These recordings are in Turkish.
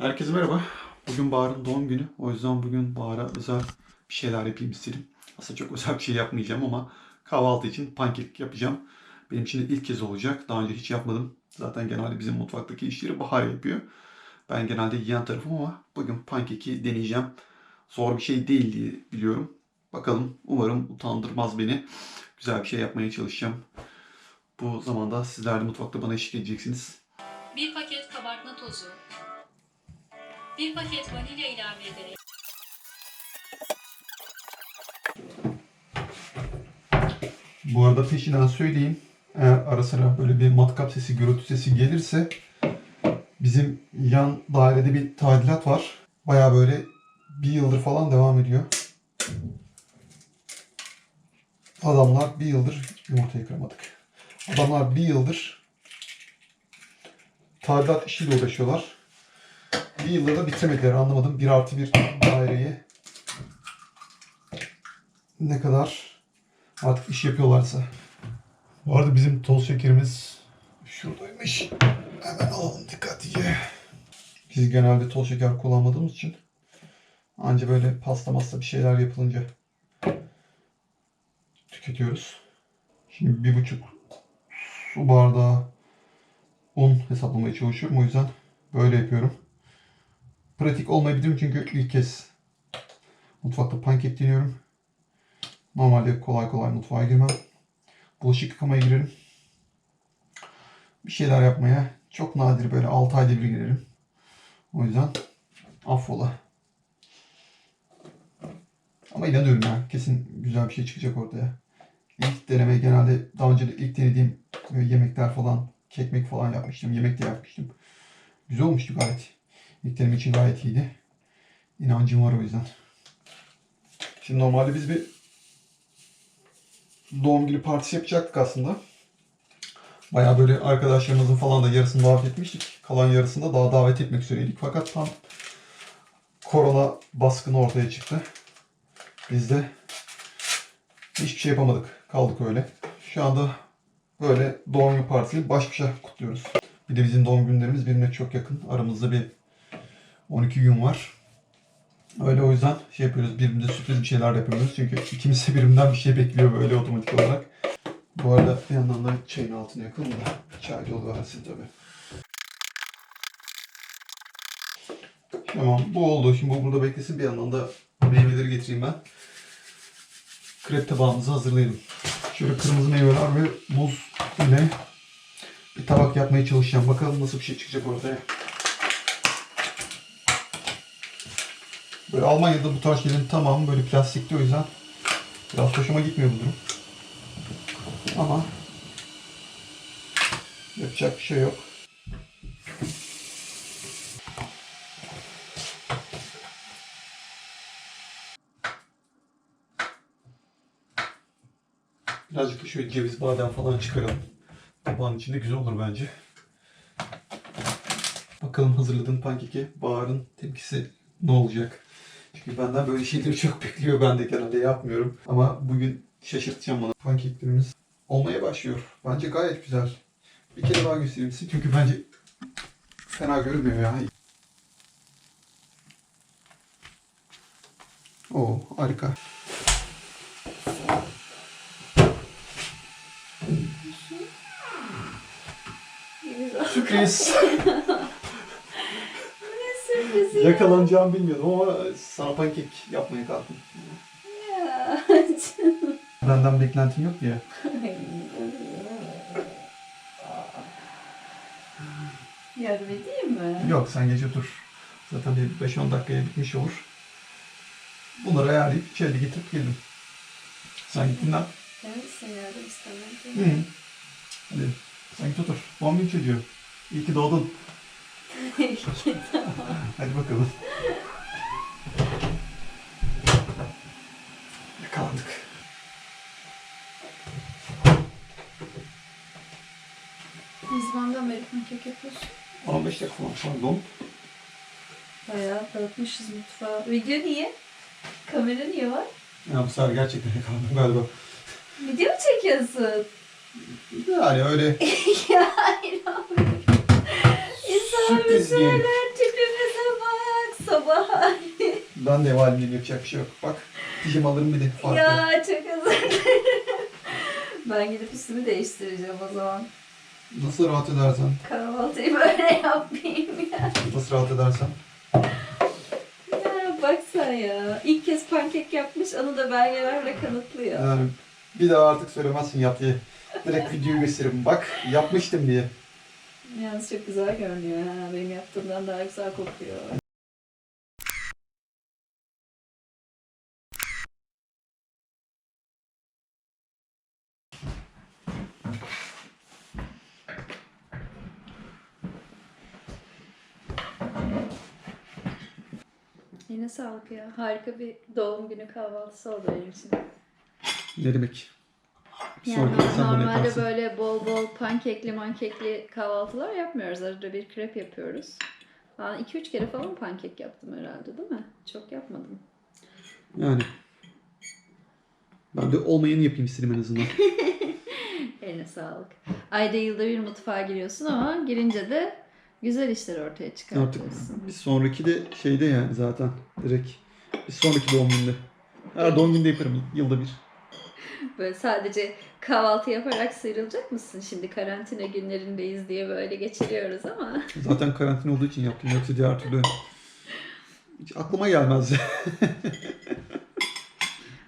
Herkese merhaba. Bugün Bahar'ın doğum günü. O yüzden bugün Bahar'a özel bir şeyler yapayım istedim. Aslında çok özel bir şey yapmayacağım ama kahvaltı için pankek yapacağım. Benim için de ilk kez olacak. Daha önce hiç yapmadım. Zaten genelde bizim mutfaktaki işleri Bahar yapıyor. Ben genelde yiyen tarafım ama bugün pankeki deneyeceğim. Zor bir şey değil diye biliyorum. Bakalım umarım utandırmaz beni. Güzel bir şey yapmaya çalışacağım. Bu zamanda sizler de mutfakta bana eşlik edeceksiniz. Bir paket kabartma tozu. Bir paket vanilya ilave ederek Bu arada peşinden söyleyeyim. Eğer ara sıra böyle bir matkap sesi, gürültü sesi gelirse bizim yan dairede bir tadilat var. Baya böyle bir yıldır falan devam ediyor. Adamlar bir yıldır yumurtayı kıramadık. Adamlar bir yıldır tadilat işiyle uğraşıyorlar. Bir yılda da bitiremediler anlamadım. Bir artı bir daireyi ne kadar artık iş yapıyorlarsa. Bu arada bizim toz şekerimiz şuradaymış. Hemen alalım dikkatlice. Biz genelde toz şeker kullanmadığımız için anca böyle pasta masta bir şeyler yapılınca tüketiyoruz. Şimdi bir buçuk su bardağı un hesaplamaya çalışıyorum. O yüzden böyle yapıyorum. Pratik olmayabilirim çünkü ilk kez mutfakta pankek deniyorum. Normalde kolay kolay mutfağa girmem. Bulaşık yıkamaya girerim. Bir şeyler yapmaya çok nadir böyle 6 ayda bir girerim. O yüzden affola. Ama inanıyorum ya. Kesin güzel bir şey çıkacak ortaya. İlk deneme genelde daha önce de ilk denediğim yemekler falan, kekmek falan yapmıştım. Yemek de yapmıştım. Güzel olmuştu gayet. İlk deneme için gayet iyiydi. İnancım var o yüzden. Şimdi normalde biz bir doğum günü partisi yapacaktık aslında. Bayağı böyle arkadaşlarımızın falan da yarısını davet etmiştik. Kalan yarısını da daha davet etmek üzereydik. Fakat tam korona baskını ortaya çıktı. Biz de hiçbir şey yapamadık. Kaldık öyle. Şu anda böyle doğum günü partisi baş başa kutluyoruz. Bir de bizim doğum günlerimiz birbirine çok yakın. Aramızda bir 12 gün var. Öyle o yüzden şey yapıyoruz, birbirimize sürpriz bir şeyler yapıyoruz. Çünkü ikimiz de birbirinden bir şey bekliyor böyle otomatik olarak. Bu arada bir yandan da çayın altını yakalım da çay da oluversin tabii. Tamam bu oldu. Şimdi bu burada beklesin bir yandan da meyveleri getireyim ben. Krep tabağımızı hazırlayalım. Şöyle kırmızı meyveler ve muz ile bir tabak yapmaya çalışacağım. Bakalım nasıl bir şey çıkacak ortaya. Böyle Almanya'da bu tarz şeylerin tamamı böyle plastikti o yüzden biraz hoşuma gitmiyor bu durum. Ama yapacak bir şey yok. Birazcık şöyle ceviz, badem falan çıkaralım. Tabağın içinde güzel olur bence. Bakalım hazırladığım pankeke Bahar'ın tepkisi ne olacak? Çünkü benden böyle şeyleri çok bekliyor. Ben de genelde yapmıyorum. Ama bugün şaşırtacağım onu. Pankeklerimiz olmaya başlıyor. Bence gayet güzel. Bir kere daha göstereyim size. Çünkü bence fena görünmüyor ya. Oo harika. Sürpriz. Yakalanacağımı bilmiyordum ama sana pankek yapmaya kalktım. ya. Benden beklentin yok ya. Yardım edeyim mi? Yok sen geç otur. Zaten bir 5-10 dakikaya bitmiş olur. Bunları ayarlayıp içeri getirip geldim. Sen gittin lan. Evet, seni yardım Hı. istemedim. Hadi sen git otur. Doğum günü çocuğu. İyi ki doğdun. Hadi bakalım. Yakalandık. ne zamandan beri pankek yapıyorsun? 15 dakika falan pardon. Bayağı dağıtmışız mutfağı. Video niye? Kamera niye var? Ya bu sefer gerçekten yakalandım galiba. Video mu çekiyorsun? Yani öyle ya hayır abi. İnsan bir Sürpriz değil. tipimize Ben de ev halindeyim yapacak bir şey yok. Bak pijamalarım bir de farklı. Ya çok özür dilerim. Ben gidip üstümü değiştireceğim o zaman. Nasıl rahat edersen. Kahvaltıyı böyle yapmayayım ya. Nasıl rahat edersen. Ya bak sen ya. İlk kez pankek yapmış onu da belgelerle kanıtlıyor. Yani bir daha artık söylemezsin yap diye. Direkt videoyu gösteririm. Bak yapmıştım diye. Yalnız çok güzel görünüyor ha. Benim yaptığımdan daha güzel kokuyor. Yine sağlık ya. Harika bir doğum günü kahvaltısı oldu benim için. Ne demek? Yani normalde böyle bol bol pankekli mankekli kahvaltılar yapmıyoruz. Arada bir krep yapıyoruz. Ben 2-3 kere falan pankek yaptım herhalde değil mi? Çok yapmadım. Yani. Ben de olmayanı yapayım istedim en azından. Eline sağlık. Ayda yılda bir mutfağa giriyorsun ama girince de güzel işler ortaya Artık çıkartıyorsun. bir sonraki de şeyde yani zaten direkt. Bir sonraki doğum gününde. Her doğum gününde yaparım yılda bir. Böyle sadece kahvaltı yaparak sıyrılacak mısın? Şimdi karantina günlerindeyiz diye böyle geçiriyoruz ama. Zaten karantina olduğu için yaptım. Yoksa diğer türlü hiç aklıma gelmezdi.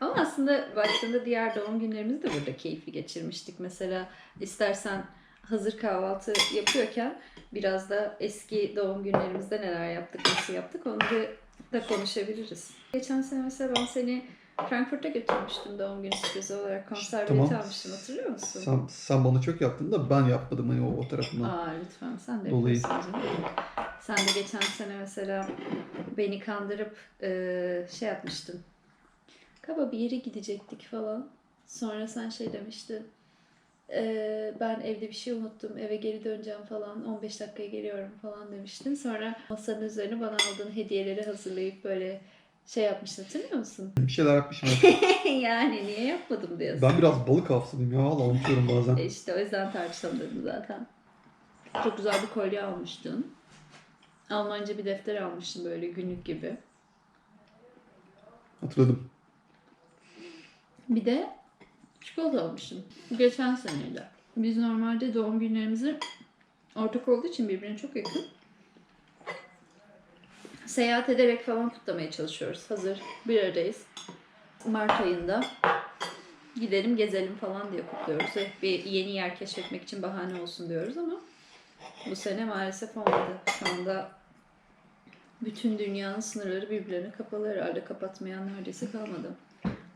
Ama aslında baktığında diğer doğum günlerimizi de burada keyifli geçirmiştik. Mesela istersen hazır kahvaltı yapıyorken biraz da eski doğum günlerimizde neler yaptık, nasıl yaptık onları da konuşabiliriz. Geçen sene mesela ben seni Frankfurt'a götürmüştüm doğum günü sürprizi olarak konser Tamam. bileti almıştım hatırlıyor musun? sen, sen bana çok yaptın da ben yapmadım hani o, o tarafından. Aa lütfen sen de Dolayı. Sen de geçen sene mesela beni kandırıp eee, şey yapmıştın. Kaba bir yere gidecektik falan. Sonra sen şey demiştin. eee, ben evde bir şey unuttum. Eve geri döneceğim falan. 15 dakikaya geliyorum falan demiştin. Sonra masanın üzerine bana aldığın hediyeleri hazırlayıp böyle şey yapmıştın hatırlıyor musun? Bir şeyler yapmışım. yani niye yapmadım diyorsun. ben biraz balık hafızalıyım ya. Valla unutuyorum bazen. E İşte o yüzden tartışalım dedim zaten. Çok güzel bir kolye almıştın. Almanca bir defter almıştın böyle günlük gibi. Hatırladım. Bir de çikolata almıştın. Geçen seneydi. Biz normalde doğum günlerimizi ortak olduğu için birbirine çok yakın. Seyahat ederek falan kutlamaya çalışıyoruz. Hazır bir aradayız. Mart ayında gidelim gezelim falan diye kutluyoruz. Ve bir yeni yer keşfetmek için bahane olsun diyoruz ama bu sene maalesef olmadı. Şu anda bütün dünyanın sınırları birbirlerine kapalı herhalde. Kapatmayan neredeyse kalmadı.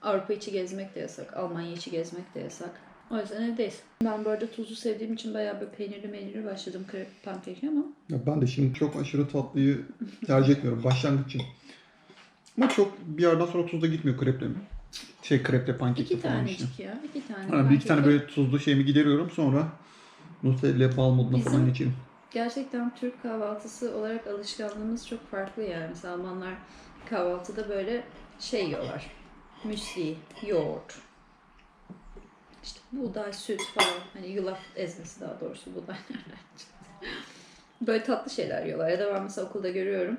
Avrupa içi gezmek de yasak. Almanya içi gezmek de yasak. O yüzden evdeyiz. Ben bu arada tuzlu sevdiğim için bayağı böyle peynirli meynirli başladım krep pankeki ama Ya ben de şimdi çok aşırı tatlıyı tercih etmiyorum başlangıç için. Ama çok bir yerden sonra tuzda gitmiyor kreple mi? Şey kreple pankekle iki falan işte. tanecik ya. iki tane Ha, bir iki tane böyle tuzlu şeyimi gideriyorum sonra Nutella bal moduna Bizim- falan geçelim. Gerçekten Türk kahvaltısı olarak alışkanlığımız çok farklı yani. Mesela Almanlar kahvaltıda böyle şey yiyorlar. Müsli, yoğurt, işte buğday, süt falan. Hani yulaf ezmesi daha doğrusu buğday nereden çıktı? Böyle tatlı şeyler yiyorlar. Ya da ben mesela okulda görüyorum.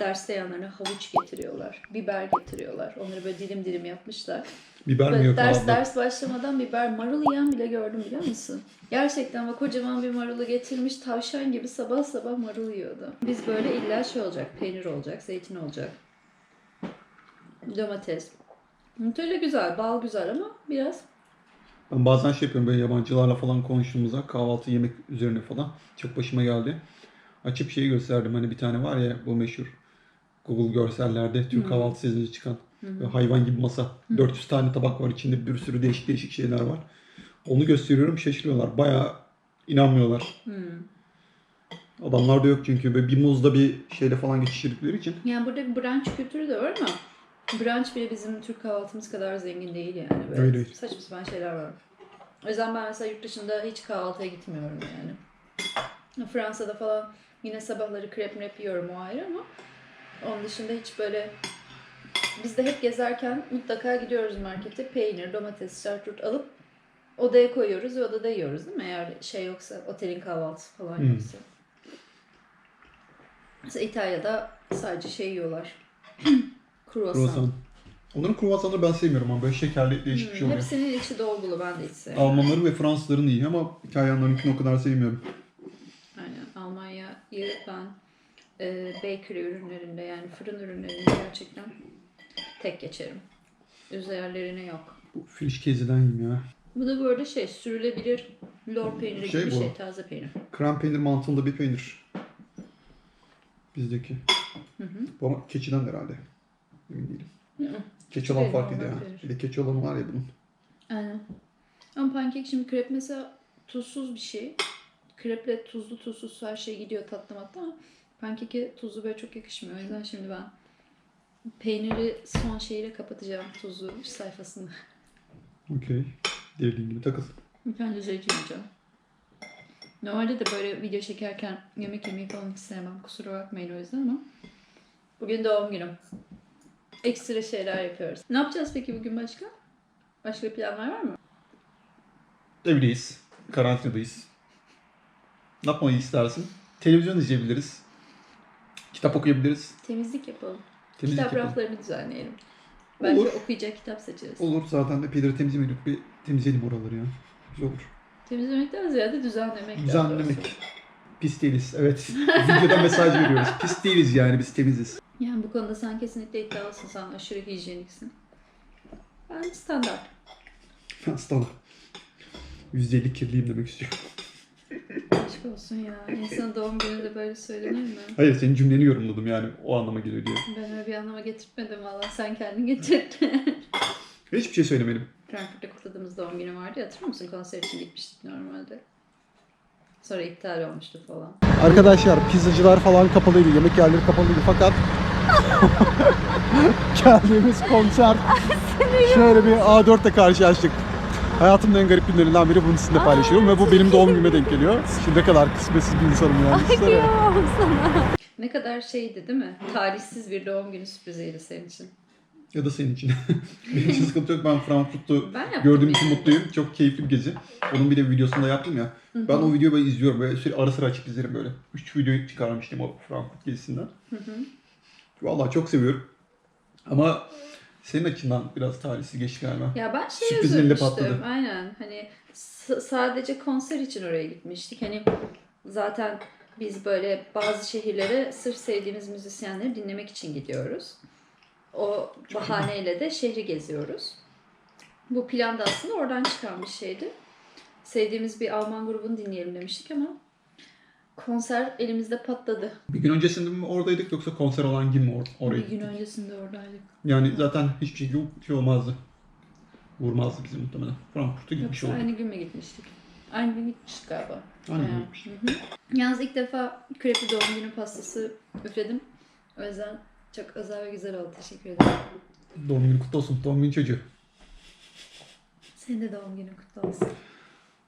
Derste yanlarına havuç getiriyorlar. Biber getiriyorlar. Onları böyle dilim dilim yapmışlar. Biber mi Böyle yok ders abi? ders başlamadan biber marul yiyen bile gördüm biliyor musun? Gerçekten bak kocaman bir marulu getirmiş tavşan gibi sabah sabah marul yiyordu. Biz böyle illa şey olacak, peynir olacak, zeytin olacak. Domates. Nutella güzel, bal güzel ama biraz Ben bazen şey yapıyorum böyle yabancılarla falan konuştuğumuzda kahvaltı yemek üzerine falan çok başıma geldi. Açıp şeyi gösterdim hani bir tane var ya bu meşhur Google görsellerde Türk kahvaltı sezonu çıkan böyle hayvan gibi masa. 400 tane tabak var içinde bir sürü değişik değişik şeyler var. Onu gösteriyorum şaşırıyorlar. Bayağı inanmıyorlar. hmm. Adamlar da yok çünkü böyle bir muzda bir şeyle falan geçiştirdikleri için. Yani burada bir brunch kültürü de var ama brunch bile bizim Türk kahvaltımız kadar zengin değil yani. Böyle Öyle. Saçma sapan şeyler var. O yüzden ben mesela yurt dışında hiç kahvaltıya gitmiyorum yani. Fransa'da falan yine sabahları krep mrep yiyorum o ayrı ama onun dışında hiç böyle biz de hep gezerken mutlaka gidiyoruz markete peynir, domates, şarturt alıp odaya koyuyoruz ve odada yiyoruz değil mi? Eğer şey yoksa otelin kahvaltısı falan Hmm. yoksa. Mesela İtalya'da sadece şey yiyorlar. Kruvasan. Kruvasan. Onların kruvasanları ben sevmiyorum ama böyle şekerli değişik bir Hmm, şey oluyor. hepsinin içi dolgulu ben de hiç sevmiyorum. Almanların ve Fransızların iyi ama İtalyanlarınkini o kadar sevmiyorum. Aynen Almanya'yı ben e, bakery ürünlerinde yani fırın ürünlerinde gerçekten tek geçerim. Üzerlerine yok. Bu fiş keziden yiyeyim ya. Bu da böyle şey sürülebilir lor peyniri Şey gibi bir şey taze peynir. Krem peynir mantığında bir peynir. Bizdeki. Hı hı. Bu ama keçiden herhalde. Emin değilim. Keçi olan farklıydı ya. Bir de keçi olanı var ya bunun. Aynen. Ama pankek şimdi krep mesela tuzsuz bir şey. Kreple tuzlu tuzsuz her şey gidiyor tatlı matlı ama pankeke tuzlu böyle çok yakışmıyor. O yüzden şimdi ben peyniri son şeyle kapatacağım tuzlu sayfasını. Okey. Dediğin gibi takıl. Bence zeytin yiyeceğim. Normalde de böyle video çekerken yemek yemeyi falan hiç sevmem. Kusura bakmayın o yüzden ama. Bugün doğum günüm. Ekstra şeyler yapıyoruz. Ne yapacağız peki bugün başka? Başka planlar var mı? Evdeyiz. Karantinadayız. Ne yapmayı istersin? Televizyon izleyebiliriz. Kitap okuyabiliriz. Temizlik yapalım. Temizlik kitap yapalım. raflarını düzenleyelim. Bence Olur. okuyacak kitap seçeriz. Olur zaten de pederi temizlemedik. Bir temizleyelim oraları ya. Güzel olur. Temizlemekten ziyade düzenlemek. Düzenlemek. Pis değiliz. Evet. Videodan mesaj veriyoruz. Pis değiliz yani biz temiziz. Yani bu konuda sen kesinlikle iddialısın. Sen aşırı hijyeniksin. Ben standart. Aslanım. %50 kirliyim demek istiyorum. Aşk olsun ya. İnsanın doğum günü de böyle söylenir mi? Hayır senin cümleni yorumladım yani o anlama geliyor diye. Ben öyle bir anlama getirtmedim valla. Sen kendin getirdin. Hiçbir şey söylemedim. Frankfurt'ta kutladığımız doğum günü vardı. Hatırlıyor musun? Konser için gitmiştik normalde. Sonra iptal olmuştu falan. Arkadaşlar pizzacılar falan kapalıydı. Yemek yerleri kapalıydı fakat geldiğimiz konser şöyle bir A4 ile karşılaştık. Hayatımın en garip günlerinden biri bunu sizinle paylaşıyorum ve bu benim doğum günüme denk geliyor. Şimdi ne kadar kısmetsiz bir insanım yani. Düşünsene. Ne kadar şeydi değil mi? Tarihsiz bir doğum günü sürpriziydi senin için. Ya da senin için. Benim için sıkıntı yok. Ben Frankfurt'u Ben gördüğüm için mutluyum. Çok keyifli bir gezi. Onun bir de videosunu da yaptım ya. Ben o videoyu böyle izliyorum. Böyle sürekli ara sıra açıp izlerim böyle. Üç videoyu çıkarmıştım o Frankfurt gezisinden. Hı hı. Vallahi çok seviyorum. Ama senin açından biraz talihsiz geçti galiba. Ya ben şey Sürprizin patladı. Aynen. Hani sadece konser için oraya gitmiştik. Hani zaten biz böyle bazı şehirlere sırf sevdiğimiz müzisyenleri dinlemek için gidiyoruz. O bahaneyle de şehri geziyoruz. Bu plan da aslında oradan çıkan bir şeydi. Sevdiğimiz bir Alman grubunu dinleyelim demiştik ama konser elimizde patladı. Bir gün öncesinde mi oradaydık yoksa konser olan gün mü or- oraya bir gün gittik? öncesinde oradaydık. Yani zaten hiçbir şey, şey olmazdı. Vurmazdı bizi muhtemelen. Frankfurt'a gitmiş Yoksa olduk. aynı gün mü gitmiştik? Aynı gün gitmiştik galiba. Aynı gün Bayağı. gitmiştik. Hı hı. Yalnız ilk defa krepli doğum günü pastası üfledim. O yüzden çok özel ve güzel oldu. Teşekkür ederim. Doğum günü kutlu olsun. Doğum günü çocuğu. Senin de doğum günün kutlu olsun.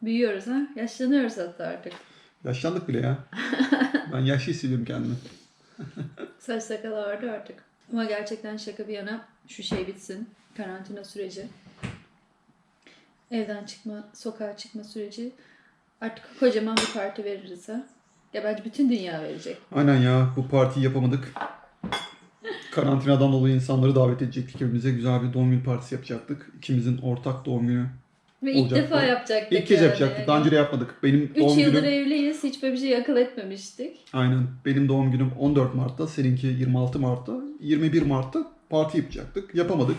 Büyüyoruz ha. Yaşlanıyoruz hatta artık. Yaşlandık bile ya. ben yaşlı hissediyorum kendimi. Saç sakal vardı artık. Ama gerçekten şaka bir yana şu şey bitsin. Karantina süreci. Evden çıkma, sokağa çıkma süreci. Artık kocaman bir parti veririz ha. Ya bence bütün dünya verecek. Aynen ya bu partiyi yapamadık. Karantinadan dolayı insanları davet edecektik evimize. Güzel bir doğum günü partisi yapacaktık. İkimizin ortak doğum günü. Ve ilk Olacaktı. defa yapacaktık İlk kez yani. yapacaktık. Daha önce de yapmadık. Benim 3 doğum yıldır günüm... evliyiz. Hiç böyle bir şey akıl etmemiştik. Aynen. Benim doğum günüm 14 Mart'ta. Seninki 26 Mart'ta. 21 Mart'ta parti yapacaktık. Yapamadık.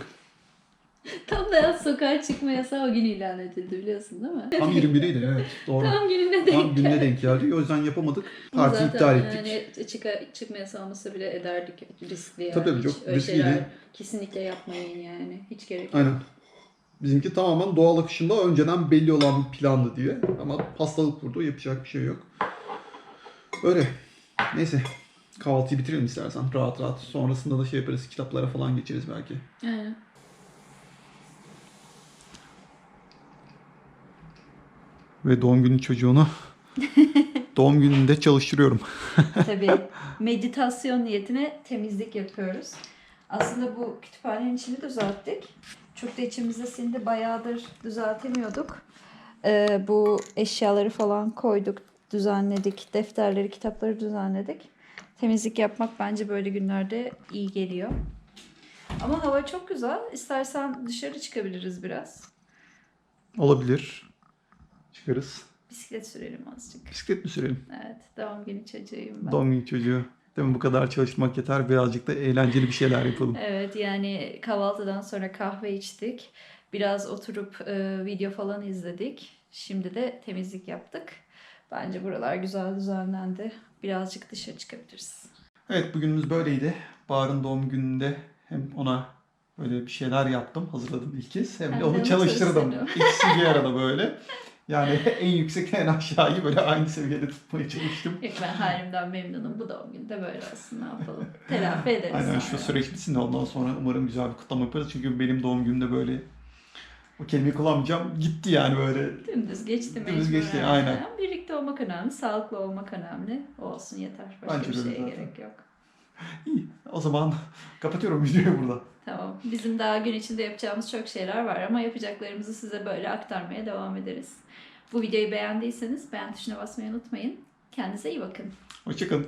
Tam da sokağa çıkma yasağı o gün ilan edildi biliyorsun değil mi? Tam 21'iydi evet. Doğru. Tam gününe Tam denk gününe geldi. denk geldi. O yüzden yapamadık. Ama Parti zaten iptal ettik. Yani çıka, çıkma yasağı olmasa bile ederdik. Riskli yani. Tabii tabii, çok şeyler kesinlikle yapmayın yani. Hiç gerek yok. Aynen. Bizimki tamamen doğal akışında önceden belli olan bir plandı diye. Ama hastalık vurdu. Yapacak bir şey yok. Öyle. Neyse. Kahvaltıyı bitirelim istersen. Rahat rahat. Sonrasında da şey yaparız. Kitaplara falan geçeriz belki. Aynen. Ve doğum günü çocuğunu doğum gününde çalıştırıyorum. Tabii. Meditasyon niyetine temizlik yapıyoruz. Aslında bu kütüphanenin içini düzelttik. Çok da içimizde sindi. Bayağıdır düzeltemiyorduk. Ee, bu eşyaları falan koyduk, düzenledik. Defterleri, kitapları düzenledik. Temizlik yapmak bence böyle günlerde iyi geliyor. Ama hava çok güzel. İstersen dışarı çıkabiliriz biraz. Olabilir. Çıkarız. Bisiklet sürelim azıcık. Bisiklet mi sürelim? Evet, doğum günü çocuğuyum ben. Doğum günü çocuğu. Değil mi? Bu kadar çalışmak yeter. Birazcık da eğlenceli bir şeyler yapalım. Evet, yani kahvaltıdan sonra kahve içtik. Biraz oturup e, video falan izledik. Şimdi de temizlik yaptık. Bence buralar güzel düzenlendi. Birazcık dışarı çıkabiliriz. Evet bugünümüz böyleydi. Bahar'ın doğum gününde hem ona böyle bir şeyler yaptım. Hazırladım ilk kez. Hem de onu çalıştırdım. İkisi bir arada böyle. Yani en yüksek en aşağıyı böyle aynı seviyede tutmaya çalıştım. Yok ben halimden memnunum. Bu doğum günü de böyle olsun. Ne yapalım? Telafi ederiz. Aynen şu süreç bitsin de ondan sonra umarım güzel bir kutlama yaparız. Çünkü benim doğum günümde böyle o kelimeyi kullanmayacağım. Gitti yani böyle. Dümdüz geçti Dümdüz geçti, aynen. Birlikte olmak önemli, sağlıklı olmak önemli. Olsun yeter. Başka Bence bir şeye zaten. gerek yok. İyi. O zaman kapatıyorum videoyu burada. Tamam. Bizim daha gün içinde yapacağımız çok şeyler var ama yapacaklarımızı size böyle aktarmaya devam ederiz. Bu videoyu beğendiyseniz beğen tuşuna basmayı unutmayın. Kendinize iyi bakın. Hoşçakalın.